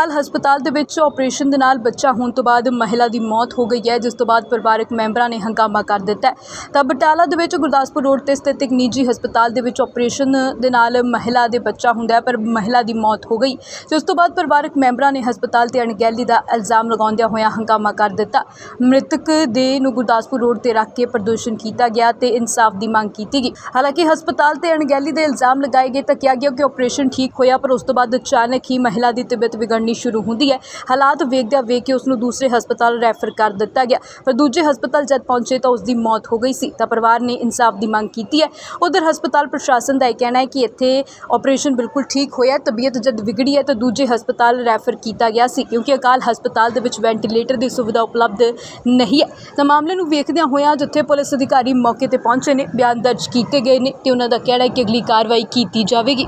ਅਕਾਲ ਹਸਪਤਾਲ ਦੇ ਵਿੱਚ ਆਪਰੇਸ਼ਨ ਦੇ ਨਾਲ ਬੱਚਾ ਹੋਣ ਤੋਂ ਬਾਅਦ ਮਹਿਲਾ ਦੀ ਮੌਤ ਹੋ ਗਈ ਹੈ, ਜਿਸ ਤੋਂ ਬਾਅਦ ਪਰਿਵਾਰਕ ਮੈਂਬਰਾਂ ਨੇ ਹੰਗਾਮਾ ਕਰ ਦਿੱਤਾ ਤਾਂ ਬਟਾਲਾ ਦੇ ਵਿੱਚ ਗੁਰਦਾਸਪੁਰ ਰੋਡ ਤੇ ਸਥਿਤ ਇੱਕ ਨਿੱਜੀ ਹਸਪਤਾਲ ਦੇ ਵਿੱਚ ਆਪਰੇਸ਼ਨ ਦੇ ਨਾਲ ਮਹਿਲਾ ਦੇ ਬੱਚਾ ਹੁੰਦਾ ਹੈ, ਪਰ ਮਹਿਲਾ ਦੀ ਮੌਤ ਹੋ ਗਈ। ਉਸ ਤੋਂ ਬਾਅਦ ਪਰਿਵਾਰਕ ਮੈਂਬਰਾਂ ਨੇ ਹਸਪਤਾਲ ਤੇ ਅਣਗਹਿਲੀ ਦਾ ਇਲਜ਼ਾਮ ਲਗਾਉਂਦਿਆਂ ਹੋਇਆਂ ਹੰਗਾਮਾ ਕਰ ਦਿੱਤਾ। ਮ੍ਰਿਤਕ ਦੇ ਨੂੰ ਗੁਰਦਾਸਪੁਰ ਰੋਡ ਤੇ ਰੱਖ ਕੇ ਪ੍ਰਦੂਸ਼ਣ ਕੀਤਾ ਗਿਆ ਤੇ ਇਨਸਾਫ ਦੀ ਮੰਗ ਕੀਤੀ ਗਈ। ਹਾਲਾਂਕਿ ਹਸਪਤਾਲ ਤੇ ਅਣਗਹਿਲੀ ਦੇ ਇਲਜ਼ਾਮ ਲਗਾਏ ਗਏ ਤਾਂ ਕਿਹਾ ਗਿਆ ਕਿ ਆਪਰੇਸ਼ਨ ਠੀਕ ਹੋਇਆ, ਪਰ ਉਸ ਤੋਂ ਬਾਅਦ ਅਚਾਨਕ ਹੀ ਮਹਿਲਾ ਦੀ ਤਬੀਅਤ ਵਿਗੜਨੀ ਸ਼ੁਰੂ ਹੁੰਦੀ ਹੈ। ਹਾਲਾਤ ਵੇਖਦਿਆਂ ਵੇਖ ਕੇ ਉਸ ਨੂੰ ਦੂਸਰੇ ਹਸਪਤਾਲ ਰੈਫਰ ਕਰ ਦਿੱਤਾ ਗਿਆ। ਪਰ ਦੂਜੇ ਹਸਪਤਾਲ ਜਦ ਪਹੁੰਚੇ ਤਾਂ ਉਸ ਦੀ ਮੌਤ ਹੋ ਗਈ ਸੀ। ਤਾਂ ਪਰਿਵਾਰ ਨੇ ਇਨਸਾਫ ਦੀ ਮੰਗ ਕੀਤੀ ਹੈ। ਉਧਰ ਹਸਪਤਾਲ ਪ੍ਰਸ਼ਾਸਨ ਦਾ ਇਹ ਕਹਿਣਾ ਹੈ ਕਿ ਇੱਥੇ ਆਪਰੇਸ਼ਨ ਬਿਲਕੁਲ ਠੀਕ ਹੋਇਆ ਤਬੀਅਤ ਜਦ ਵਿਗੜੀ ਹੈ ਤਾਂ ਦੂਜੇ ਹਸਪਤਾਲ ਰੈਫਰ ਕੀਤਾ ਗਿਆ ਸੀ, ਕਿਉਂਕਿ ਅਕਾਲ ਹਸਪਤਾਲ ਦੇ ਵਿੱਚ ਵੈਂਟੀਲੇਟਰ ਦੀ ਸੁਵਿਧਾ ਉਪਲਬਧ ਨਹੀਂ ਹੈ। ਤਾਂ ਮਾਮਲੇ ਨੂੰ ਵੇਖਦਿਆਂ ਹੋਇਆਂ ਜਿੱਥੇ ਪੁਲਿਸ ਅਧਿਕਾਰੀ ਮੌਕੇ ਤੇ ਪਹੁੰਚੇ ਨੇ। ਬਿਆਨ ਦਰਜ ਕੀਤੇ ਗਏ ਨੇ ਤੇ ਉਹਨਾਂ ਦਾ ਕਹਿਣਾ ਹੈ ਕਿ ਅਗਲੀ ਕਾਰਵਾਈ ਕੀਤੀ ਜਾਵੇਗੀ।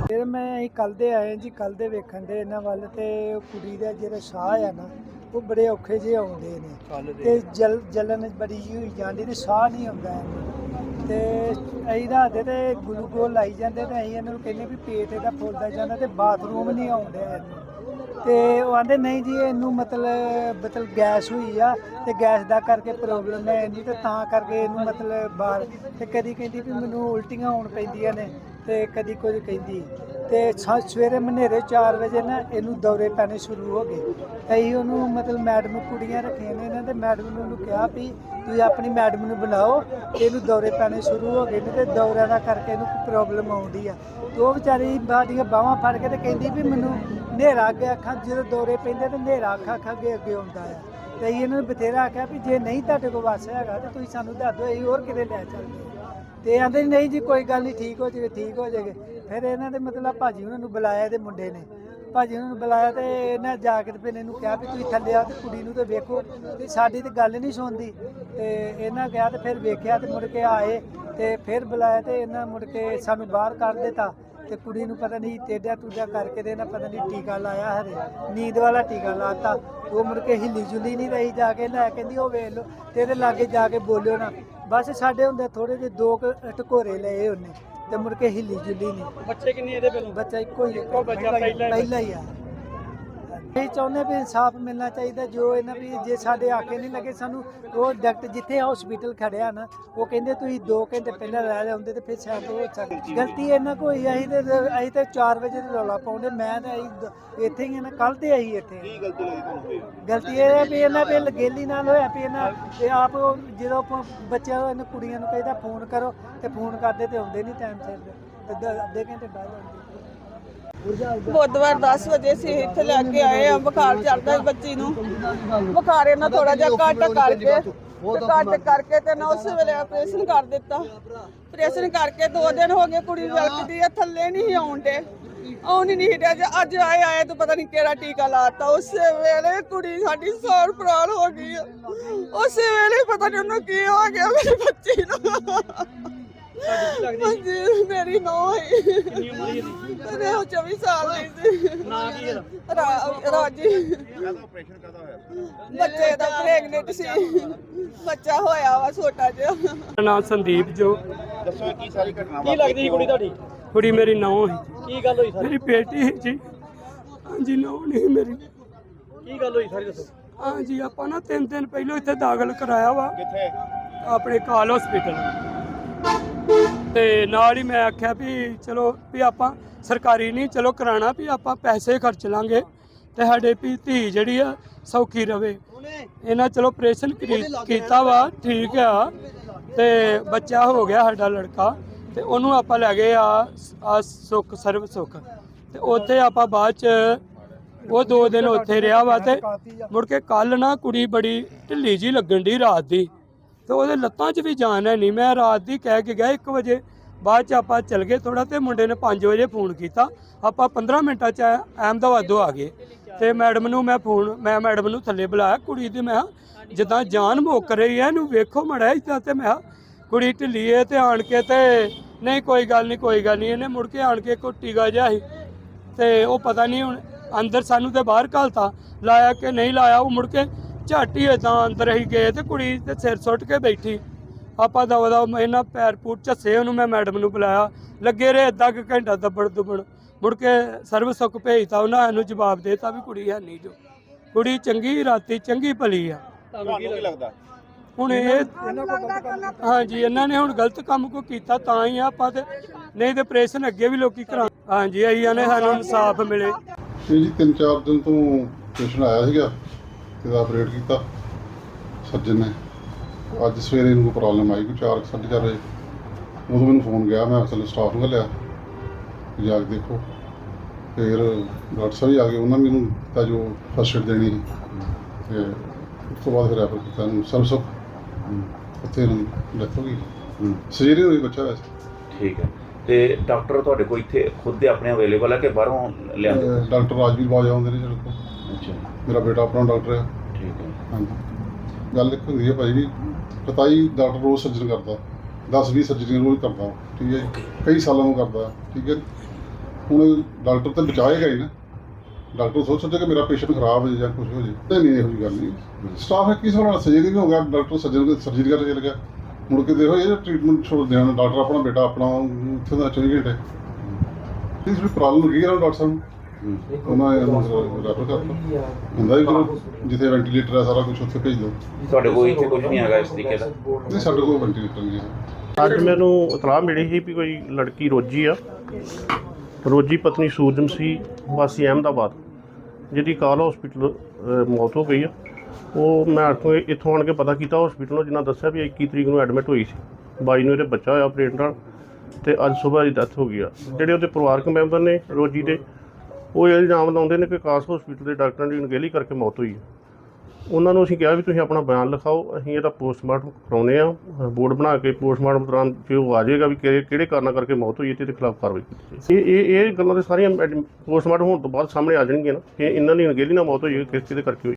ਅਸੀਂ ਕੱਲ ਦੇ ਆਏ ਜੀ ਕੱਲ ਦੇ ਵੇਖਣ ਦੇ ਇਹਨਾਂ ਵੱਲ ਤੇ ਉਹ ਕੁੜੀ ਦਾ ਜਿਹੜਾ ਸਾਹ ਆ ਨਾ ਉਹ ਬੜੇ ਔਖੇ ਜਿਹੇ ਆਉਂਦੇ ਨੇ। ਤੇ ਜਲ ਜਲਨ ਬੜੀ ਜਿਹੀ ਹੋਈ ਜਾਂਦੀ ਤੇ ਸਾਹ ਨਹੀਂ ਆਉਂਦਾ ਇਹਨੂੰ ਤੇ ਅਸੀਂ ਰਾਤੇ ਤੇ ਗਲੂਕੋਜ਼ ਲਾਈ ਜਾਂਦੇ ਤੇ ਅਸੀਂ ਇਹਨਾਂ ਨੂੰ ਕਹਿੰਦੇ ਵੀ ਪੇਟ ਇਹਦਾ ਫੁੱਲਦਾ ਜਾਂਦਾ ਤੇ ਬਾਥਰੂਮ ਨਹੀਂ ਆਉਂਦਾ ਇਹਨੂੰ। ਤੇ ਉਹ ਆਂਦੇ ਨਹੀਂ ਜੀ ਇਹਨੂੰ ਮਤਲਬ ਮਤਲਬ ਗੈਸ ਹੋਈ ਆ ਤੇ ਗੈਸ ਦਾ ਕਰਕੇ ਪ੍ਰੋਬਲਮ ਹੈ ਨਹੀਂ ਤੇ ਤਾਂ ਕਰਕੇ ਇਹਨੂੰ ਮਤਲਬ ਬਾਹਰ ਤੇ ਕਦੀ ਕਹਿੰਦੀ ਵੀ ਮੈਨੂੰ ਉਲਟੀਆਂ ਹੋਣ ਪੈਂਦੀਆਂ ਨੇ ਤੇ ਕਦੀ ਕੁਝ ਕਹਿੰਦੀ। ਤੇ ਸਾ- ਸਵੇਰੇ ਮਨੇਰੇ 4 ਵਜੇ ਨਾ ਇਹਨੂੰ ਦੌਰੇ ਪੈਣੇ ਸ਼ੁਰੂ ਹੋ ਗਏ। ਤੇ ਅਸੀਂ ਉਹਨੂੰ ਮਤਲਬ ਮੈਡਮ ਕੁੜੀਆਂ ਰੱਖੀਆਂ ਨੇ ਇਹਨਾਂ ਤੇ ਮੈਡਮ ਨੂੰ ਉਹਨੂੰ ਕਿਹਾ ਵੀ ਤੁਸੀਂ ਆਪਣੀ ਮੈਡਮ ਨੂੰ ਬਣਾਓ ਤੇ ਇਹਨੂੰ ਦੌਰੇ ਪੈਣੇ ਸ਼ੁਰੂ ਹੋ ਗਏ ਨੇ ਤੇ ਦੌਰਿਆਂ ਦਾ ਕਰਕੇ ਇਹਨੂੰ ਪ੍ਰੋਬਲਮ ਆਉਂਦੀ ਆ। ਤੇ ਉਹ ਵਿਚਾਰੀ ਬਾਡੀਆਂ ਬਾਹਾਂ ਫੜ ਕੇ ਤੇ ਕਹਿੰਦੀ ਵੀ ਮੈਨੂੰ ਹਨੇਰਾ ਅੱਗੇ ਅੱਖਾਂ, ਜਦੋਂ ਦੌਰੇ ਪੈਂਦੇ ਤੇ ਹਨੇਰਾ ਅੱਖਾਂ ਅੱਖਾਂ ਅੱਗੇ ਅੱਗੇ ਆਉਂਦਾ ਆ। ਤੇ ਇਹਨਾਂ ਨੇ ਬਥੇਰਾ ਆਖਿਆ ਵੀ ਜੇ ਨਹੀਂ ਤੁਹਾਡੇ ਕੋਲ ਵਾਸ ਹੈਗਾ ਤੇ ਤੁਸੀਂ ਸਾਨੂੰ ਦੱਸ ਦਿਓ, ਅਸੀਂ ਹੋਰ ਕਿਤੇ ਲੈ ਚੱਲਦੇ ਹਾਂ। ਤੇ ਆਂਦੇ ਨਹੀਂ ਜੀ, ਕੋਈ ਗੱਲ ਨਹੀਂ, ਠੀਕ ਹੋ ਜਾਵੇ ਠੀਕ ਹੋ ਜਾਵੇ ਫਿਰ ਇਹਨਾਂ ਦੇ ਮਤਲਬ ਭਾਜੀ ਉਹਨਾਂ ਨੂੰ ਬੁਲਾਇਆ ਇਹਦੇ ਮੁੰਡੇ ਨੇ। ਭਾਜੀ ਉਹਨਾਂ ਨੂੰ ਬੁਲਾਇਆ ਤੇ ਇਹਨਾਂ ਜਾ ਕੇ ਫਿਰ ਇਹਨੂੰ ਕਿਹਾ ਵੀ ਤੁਸੀਂ ਥੱਲੇ ਆ ਤੇ ਕੁੜੀ ਨੂੰ ਤੇ ਵੇਖੋ। ਤੇ ਸਾਡੀ ਤੇ ਗੱਲ ਨਹੀਂ ਸੁਣਦੀ। ਤੇ ਇਹਨਾਂ ਗਿਆ ਤੇ ਫਿਰ ਵੇਖਿਆ ਤੇ ਮੁੜ ਕੇ ਆਏ ਤੇ ਫਿਰ ਬੁਲਾਇਆ ਤੇ ਇਹਨਾਂ ਮੁੜ ਕੇ ਸਾਨੂੰ ਬਾਹਰ ਕੱਢ ਦਿੱਤਾ। ਤੇ ਕੁੜੀ ਨੂੰ ਪਤਾ ਨਹੀਂ ਟੇਡਾ ਟੂਡਾ ਕਰਕੇ ਤੇ ਇਹਨਾਂ ਪਤਾ ਨਹੀਂ ਟੀਕਾ ਲਾਇਆ ਹਰੇ ਨੀਂਦ ਵਾਲਾ ਟੀਕਾ ਲਾਤਾ ਉਹ ਮੁੜ ਕੇ ਹਿੱਲੀ ਜੁਲੀ ਨਹੀਂ ਰਹੀ ਜਾ ਕੇ। ਲੈ ਕਹਿੰਦੀ ਉਹ ਵੇਖ ਲਓ ਤੇ ਇਹਦੇ ਲਾਗੇ ਜਾ ਕੇ ਬੋਲਿਓ ਨਾ। ਬਸ ਸਾਡੇ ਹੁੰਦੇ ਥੋੜੇ ਜਿਹੇ ਦੋ ਟਕੋਰੇ ਲਏ ਉਹਨੇ। ਤੇ ਮੁੜ ਕੇ ਹਿੱਲੀ ਜੁਲੀ ਨਹੀਂ। ਬੱਚੇ ਕਿੰਨੇ ਇਹਦੇ ਪਹਿਲੋਂ? ਬੱਚਾ ਇੱਕੋ ਹੀ ਹੈ। ਇੱਕੋ ਬੱਚਾ ਪਹਿਲਾਂ ਹੀ- ਪਹਿਲਾਂ ਹੀ ਆ ਅਸੀਂ ਚਾਹੁੰਦੇ ਵੀ ਇਨਸਾਫ ਮਿਲਣਾ ਚਾਹੀਦਾ ਜੋ ਇਹਨਾਂ ਵੀ ਜੇ ਸਾਡੇ ਆਕੇ ਨਹੀਂ ਲੱਗੇ ਸਾਨੂੰ ਉਹ ਡਾਕਟਰ ਜਿੱਥੇ ਹਸਪੀਟਲ ਖੜਿਆ ਨਾ ਉਹ ਕਹਿੰਦੇ ਤੁਸੀਂ 2 ਘੰਟੇ ਪਹਿਲਾਂ ਲੈ ਜਾਂਦੇ ਤੇ ਫਿਰ ਸ਼ਾਇਦ ਉਹ ਹੋ ਸਕਦੀ ਗਲਤੀ ਇਹਨਾਂ ਕੋਈ ਅਸੀਂ ਤੇ ਅਸੀਂ ਤੇ 4 ਵਜੇ ਤੇ ਰੌਲਾ ਪਾਉਂਦੇ ਮੈਂ ਤਾਂ ਅਸੀਂ ਦ- ਇੱਥੇ ਹੀ ਨਾ ਕੱਲ ਤੇ ਆਈ ਇੱਥੇ ਕੀ ਗਲਤੀ ਲੱਗੀ ਤੁਹਾਨੂੰ ਗਲਤੀ ਇਹ ਹੈ ਵੀ ਇਹਨਾਂ ਵੀ ਲਗੇਲੀ ਨਾਲ ਹੋਇਆ ਵੀ ਇਹਨਾਂ ਇਹ ਆਪ ਜਦੋਂ ਬੱਚਿਆਂ ਨੂੰ ਇਹਨਾਂ ਕੁੜੀਆਂ ਨੂੰ ਕਹਿੰਦਾ ਫੋਨ ਕਰੋ ਤੇ ਫੋਨ ਕਰਦੇ ਤੇ ਆਉਂਦੇ ਨਹੀਂ ਟਾਈਮ ਸਿਰ ਤੇ ਅੱਧਾ- ਅੱਧੇ ਘੰਟੇ ਬਾਅਦ ਆਉਂਦੇ। ਬੁੱਧਵਾਰ 10 ਵਜੇ ਅਸੀਂ ਇੱਥੇ ਲੈ ਕੇ ਆਏ ਆ, ਬੁਖਾਰ ਚੜਦਾ ਸੀ ਬੱਚੀ ਨੂੰ। ਬੁਖਾਰ ਇਹਨਾਂ ਥੋੜਾ ਜਿਹਾ ਘੱਟ ਕਰਕੇ ਤੇ ਘੱਟ ਕਰਕੇ ਤੇ ਨਾ ਉਸ ਵੇਲੇ ਆਪਰੇਸ਼ਨ ਕਰ ਦਿੱਤਾ। ਆਪਰੇਸ਼ਨ ਕਰਕੇ 2 ਦਿਨ ਹੋ ਗਏ ਕੁੜੀ ਵਲਕਦੀ ਆ, ਥੱਲੇ ਨਹੀਂ ਆਉਣ ਦੇ। ਆਉਣ ਹੀ ਨਹੀਂ ਡਿਆ ਅੱਜ ਆਏ ਆਏ ਤਾਂ ਪਤਾ ਨਹੀਂ ਕਿਹੜਾ ਟੀਕਾ ਲਾਤਾ। ਉਸੇ ਵੇਲੇ ਕੁੜੀ ਸਾਡੀ ਸੌਰ ਪ੍ਰਾਲ ਹੋ ਗਈ ਆ। ਉਸੇ ਵੇਲੇ ਪਤਾ ਨਹੀਂ ਉਹਨੂੰ ਕੀ ਹੋ ਗਿਆ, ਮੇਰੀ ਬੱਚੀ ਨੂੰ। ਹਾਂਜੀ ਮੇਰੀ ਨੌਂ ਹੈ ਕਿੰਨੀ ਉਮਰ ਹੈ ਇਹਦੀ? ਤੇ ਉਹ 24 ਸਾਲ ਦੀ ਸੀ। ਨਾਂ ਕੀ ਇਹਦਾ? ਰਾ- ਰਾਜੀ। ਕਾਹਦਾ ਆਪਰੇਸ਼ਨ ਕਾਹਦਾ ਹੋਇਆ ਬੱਚੇ ਦਾ ਪ੍ਰੈਗਨੈਂਟ ਸੀ। ਬੱਚਾ ਹੋਇਆ ਵਾ ਛੋਟਾ ਜਿਹਾ। ਮੇਰਾ ਨਾਮ ਸੰਦੀਪ ਜੋ। ਦੱਸੋ ਇਹ ਕੀ ਸਾਰੀ ਘਟਨਾ ਕੀ ਲੱਗਦੀ ਸੀ ਕੁੜੀ ਤੁਹਾਡੀ? ਕੁੜੀ ਮੇਰੀ ਨੌਂ ਹੈ ਕੀ ਗੱਲ ਹੋਈ ਸਾਰੀ? ਮੇਰੀ ਬੇਟੀ ਹੈ ਜੀ। ਹਾਂਜੀ ਨੌਂ ਨਹੀਂ ਮੇਰੀ। ਕੀ ਗੱਲ ਹੋਈ ਸਾਰੀ ਦੱਸੋ? ਹਾਂਜੀ ਆਪਾਂ ਨਾ ਤਿੰਨ ਦਿਨ ਪਹਿਲਾਂ ਇੱਥੇ ਦਾਖਲ ਕਰਾਇਆ ਵਾ। ਕਿੱਥੇ? ਆਪਣੇ ਕਾਲ ਹਸਪੀਟਲ। ਤੇ ਨਾਲ ਹੀ ਮੈਂ ਆਖਿਆ ਵੀ ਚਲੋ ਵੀ ਆਪਾਂ ਸਰਕਾਰੀ ਨਹੀਂ ਚਲੋ ਕਰਾਣਾ ਵੀ ਆਪਾਂ ਪੈਸੇ ਖਰਚ ਲਾਂਗੇ ਤੇ ਸਾਡੇ ਵੀ ਧੀ ਜਿਹੜੀ ਆ ਸੌਖੀ ਰਵੇ। ਇਹਨਾਂ ਚਲੋ ਆਪਰੇਸ਼ਨ ਕੀਤਾ ਵਾ ਠੀਕ ਆ। ਤੇ ਬੱਚਾ ਹੋ ਗਿਆ ਸਾਡਾ ਲੜਕਾ ਤੇ ਉਹਨੂੰ ਆਪਾਂ ਲੈ ਗਏ ਆ ਆ ਸੁੱਖ ਸਰਵ ਸੁੱਖ। ਤੇ ਉੱਥੇ ਆਪਾਂ ਬਾਅਦ ਚ ਉਹ ਦੋ ਦਿਨ ਉੱਥੇ ਰਿਹਾ ਵਾ ਤੇ ਮੁੜ ਕੇ ਕੱਲ ਨਾ ਕੁੜੀ ਬੜੀ ਢਿੱਲੀ ਜੀ ਲੱਗਣ ਦੀ ਰਾਤ ਦੀ। ਤੇ ਉਹਦੇ ਲੱਤਾਂ 'ਚ ਵੀ ਜਾਨ ਹੈ ਨਹੀਂ। ਮੈਂ ਰਾਤ ਦੀ ਕਹਿ ਕੇ ਗਿਆ 1 ਵਜੇ। ਬਾਅਦ 'ਚ ਆਪਾਂ ਚੱਲ ਗਏ ਥੋੜਾ ਤੇ ਮੁੰਡੇ ਨੇ 5 ਵਜੇ ਫੋਨ ਕੀਤਾ। ਆਪਾਂ 15 ਮਿੰਟਾਂ 'ਚ ਅਹਿਮਦਾਬਾਦੋਂ ਆ ਗਏ। ਤੇ ਮੈਡਮ ਨੂੰ ਮੈਂ ਫੋਨ ਮੈਂ ਮੈਡਮ ਨੂੰ ਥੱਲੇ ਬੁਲਾਇਆ। ਕੁੜੀ ਦੀ ਮੈਂ ਕਿਹਾ, ਜਿੱਦਾਂ ਜਾਨ ਮੁੱਕ ਰਹੀ ਹੈ ਇਹਨੂੰ ਵੇਖੋ ਮੜਾ ਇਦਾਂ ਤੇ ਮੈਂ ਕਿਹਾ, ਕੁੜੀ ਢਿੱਲੀ ਏ ਤੇ ਆਣ ਕੇ ਤੇ ਨਹੀਂ ਕੋਈ ਗੱਲ ਨਹੀਂ ਕੋਈ ਗੱਲ ਨਹੀਂ। ਇਹਨੇ ਮੁੜ ਕੇ ਆਣ ਕੇ ਕੋਈ ਟੀਕਾ ਜਿਹਾ ਸੀ। ਤੇ ਉਹ ਪਤਾ ਨਹੀਂ ਹੁਣ ਅੰਦਰ ਸਾਨੂੰ ਤੇ ਬਾਹਰ ਘਲਤਾ। ਲਾਇਆ ਕਿ ਨਹੀਂ ਲਾਇਆ ਉਹ ਮੁੜ ਕੇ ਝੱਟ ਹੀ ਏਦਾਂ ਅੰਦਰ ਹੀ ਗਏ ਤੇ ਕੁੜੀ ਤੇ ਸਿਰ ਸੁੱਟ ਕੇ ਬੈਠੀ। ਆਪਾਂ ਦਵਾ ਦਾ ਇਹਨਾਂ ਪੈਰ ਪੂਰ ਝੱਸੇ ਉਹਨੂੰ ਮੈਂ ਮੈਡਮ ਨੂੰ ਬੁਲਾਇਆ। ਲੱਗੇ ਰਹੇ ਅੱਧਾ ਕੁ ਘੰਟਾ ਦੱਬੜ ਦੁੱਬੜ ਮੁੜ ਕੇ ਸਰਵ ਸੁੱਖ ਭੇਜਤਾ ਉਹਨਾਂ ਨੂੰ ਜਵਾਬ ਦੇਤਾ ਵੀ ਕੁੜੀ ਹੈ ਨਹੀਂ ਜੋ। ਕੁੜੀ ਚੰਗੀ ਰਾਤੀ ਚੰਗੀ ਭਲੀ ਆ। ਤੁਹਾਨੂੰ ਕੀ ਲੱਗਦਾ? ਹੁਣ ਇਹ ਹਾਂਜੀ ਇਹਨਾਂ ਨੇ ਹੁਣ ਗਲਤ ਕੰਮ ਕੋ ਕੀਤਾ ਤਾਂ ਹੀ ਆ ਆਪਾਂ ਤੇ ਨਹੀਂ ਤੇ ਆਪਰੇਸ਼ਨ ਅੱਗੇ ਵੀ ਲੋਕੀ ਕਰਾ ਹਾਂਜੀ ਆਈਆਂ ਨੇ ਸਾਨੂੰ ਇਨਸਾਫ ਮਿਲੇ। ਜੀ ਤਿੰਨ ਚਾਰ ਦਿਨ ਤੋਂ ਪੇਸ਼ੈਂਟ ਆਇਆ ਸੀਗਾ। ਤੇ ਦਾ ਆਪਰੇਟ ਕੀਤਾ? ਸਰਜਨ ਨੇ। ਅੱਜ ਸਵੇਰੇ ਕੋਈ ਪ੍ਰੋਬਲਮ ਆਈ ਕੋਈ 4 4:30 ਵਜੇ। ਉਦੋਂ ਮੈਨੂੰ ਫੋਨ ਗਿਆ ਮੈਂ ਅਸਲ ਸਟਾਫ ਨੂੰ ਲਿਆ ਜਾ ਕੇ ਦੇਖੋ। ਫਿਰ ਡਾਕਟਰ ਸਾਹਿਬ ਆ ਗਏ ਉਹਨਾਂ ਨੇ ਮੈਨੂੰ ਤਾਂ ਜੋ ਫਸਟ ਏਡ ਦੇਣੀ ਤੇ ਉਸ ਤੋਂ ਬਾਅਦ ਫਿਰ ਰੈਫਰ ਕੀਤਾ ਨੂੰ ਸਰਸੁਖ ਉੱਥੇ ਨੂੰ ਡੈਥ ਹੋ ਗਈ। ਸਰਜਰੀ ਹੋਈ ਬੱਚਾ ਵੈਸੇ। ਠੀਕ ਹੈ। ਤੇ ਡਾਕਟਰ ਤੁਹਾਡੇ ਕੋਲ ਇੱਥੇ ਖੁਦ ਦੇ ਆਪਣੇ ਅਵੇਲੇਬਲ ਹੈ ਕਿ ਬਾਹਰੋਂ ਲਿਆਂਦੇ? ਡਾਕਟਰ ਰਾਜਵੀਰ ਬਾਜ ਆਉਂਦੇ ਨੇ ਜਿਹੜੇ ਕੋਲ। ਅੱਛਾ। ਮੇਰਾ ਬੇਟਾ ਆਪਣਾ ਡਾਕਟਰ ਹੈ ਠੀਕ ਹੈ। ਹਾਂਜੀ। ਗੱਲ ਇੱਕ ਹੁੰਦੀ ਹੈ ਭਾਈ ਜੀ ਹੀ ਡਾਕਟਰ ਰੋਜ਼ ਸਰਜਨ ਕਰਦਾ 10 20 ਸਰਜਰੀਆਂ ਰੋਜ਼ ਕਰਦਾ ਉਹ, ਠੀਕ ਹੈ ਜੀ। ਕਈ ਸਾਲਾਂ ਤੋਂ ਕਰਦਾ ਠੀਕ ਹੈ। ਹੁਣ ਡਾਕਟਰ ਤਾਂ ਬਚਾਏਗਾ ਹੀ ਨਾ। ਡਾਕਟਰ ਸੋਚ ਸਕਦਾ ਕਿ ਮੇਰਾ ਪੇਸ਼ੈਂਟ ਖਰਾਬ ਹੋ ਜਾਏ ਜਾਂ ਕੁਝ ਹੋ ਤੇ ਨਹੀਂ ਇਹੋ ਜਿਹੀ ਗੱਲ ਨਹੀਂ। ਸਟਾਫ ਹੈ ਕਿਸ ਵਾਲਾ ਸਰਜਰੀ ਵੀ ਹੋ ਗਿਆ ਡਾਕਟਰ ਸਰਜਨ ਸਰਜਰੀ ਕਰਨ ਚਲ ਗਿਆ। ਮੁੜ ਕੇ ਦੇਖੋ ਇਹ ਟ੍ਰੀਟਮੈਂਟ ਛੋੜ ਦੇਣਾ ਡਾਕਟਰ ਆਪਣਾ ਬੇਟਾ ਆਪਣਾ ਇੱਥੇ ਦਾ 24 ਘੰਟੇ ਇਸ ਵੀ ਪ੍ਰੋਬਲਮ ਹੋ ਗਈ ਹੈ ਨਾ ਡਾਕਟਰ ਸਾਹਿਬ? ਨੂੰ ਉਹਨਾਂ ਨੇ ਰੈਫਰ ਕਰਤਾ। ਹੁੰਦਾ ਵੀ ਚਲੋ ਜਿੱਥੇ ਵੈਂਟੀਲੇਟਰ ਹੈ ਸਾਰਾ ਕੁਝ ਉੱਥੇ ਭੇਜ ਦਿਓ। ਤੁਹਾਡੇ ਕੋਲ ਇੱਥੇ ਕੁਝ ਨਹੀਂ ਹੈਗਾ ਇਸ ਤਰੀਕੇ ਦਾ। ਨਹੀਂ ਸਾਡੇ ਕੋਲ ਵੈਂਟੀਲੇਟਰ ਨਹੀਂ ਹੈ। ਅੱਜ ਮੈਨੂੰ ਇਤਲਾਹ ਮਿਲੀ ਸੀ ਵੀ ਕੋਈ ਲੜਕੀ ਰੋਜੀ ਆ। ਰੋਜੀ ਪਤਨੀ ਸੂਰਜਮ ਸੀ ਵਾਸੀ ਅਹਿਮਦਾਬਾਦ ਜਿਹਦੀ ਕਾਲ ਹਸਪੀਟਲ ਮੌਤ ਹੋ ਗਈ ਆ। ਉਹ ਮੈਂ ਇੱਥੋਂ ਇੱਥੋਂ ਆਣ ਕੇ ਪਤਾ ਕੀਤਾ ਹਸਪੀਟਲੋਂ ਜਿਨ੍ਹਾਂ ਦੱਸਿਆ ਵੀ 21 ਤਰੀਕ ਨੂੰ ਐਡਮਿਟ ਹੋਈ ਸੀ। 22 ਨੂੰ ਇਹਦੇ ਬੱਚਾ ਹੋਇਆ ਆਪਰੇਟ ਨਾਲ। ਤੇ ਅੱਜ ਸਵੇਰ ਦੀ ਡੈਥ ਹੋ ਗਈ ਆ। ਜਿਹੜੇ ਉਹਦੇ ਪਰਿਵਾਰਕ ਮੈਂਬਰ ਨੇ ਰੋਜੀ ਦੇ ਉਹ ਇਹ ਇਲਜ਼ਾਮ ਲਾਉਂਦੇ ਨੇ ਕਿ ਕਾਸ ਹਸਪੀਟਲ ਦੇ ਡਾਕਟਰਾਂ ਦੀ ਅਣਗਹਿਲੀ ਕਰਕੇ ਮੌਤ ਹੋਈ ਹੈ। ਉਹਨਾਂ ਨੂੰ ਅਸੀਂ ਕਿਹਾ ਵੀ ਤੁਸੀਂ ਆਪਣਾ ਬਿਆਨ ਲਿਖਾਓ, ਅਸੀਂ ਇਹਦਾ ਪੋਸਟਮਾਰਟਮ ਕਰਾਉਨੇ ਆ, ਬੋਰਡ ਬਣਾ ਕੇ ਪੋਸਟਮਾਰਟਮ ਦੌਰਾਨ ਜੇ ਉਹ ਆ ਜਾਏਗਾ ਵੀ ਕਿ- ਕਿਹੜੇ ਕਾਰਨਾਂ ਕਰਕੇ ਮੌਤ ਹੋਈ ਹੈ ਤੇ ਇਹਦੇ ਖਿਲਾਫ ਕਾਰਵਾਈ ਕੀਤੀ ਜਾਏ ਇਹ ਇਹ ਇਹ ਗੱਲਾਂ ਤੇ ਸਾਰੀਆਂ ਪੋਸਟਮਾਰਟਮ ਹੋਣ ਤੋਂ ਬਾਅਦ ਸਾਹਮਣੇ ਆ ਜਾਣਗੀਆਂ ਨਾ, ਕਿ ਇਹਨਾਂ ਦੀ ਅਣਗਹਿਲੀ ਨਾਲ ਮੌਤ ਹੋਈ ਕਿਸ ਚੀਜ਼ ਦੇ ਕਰਕੇ ਹੋਈ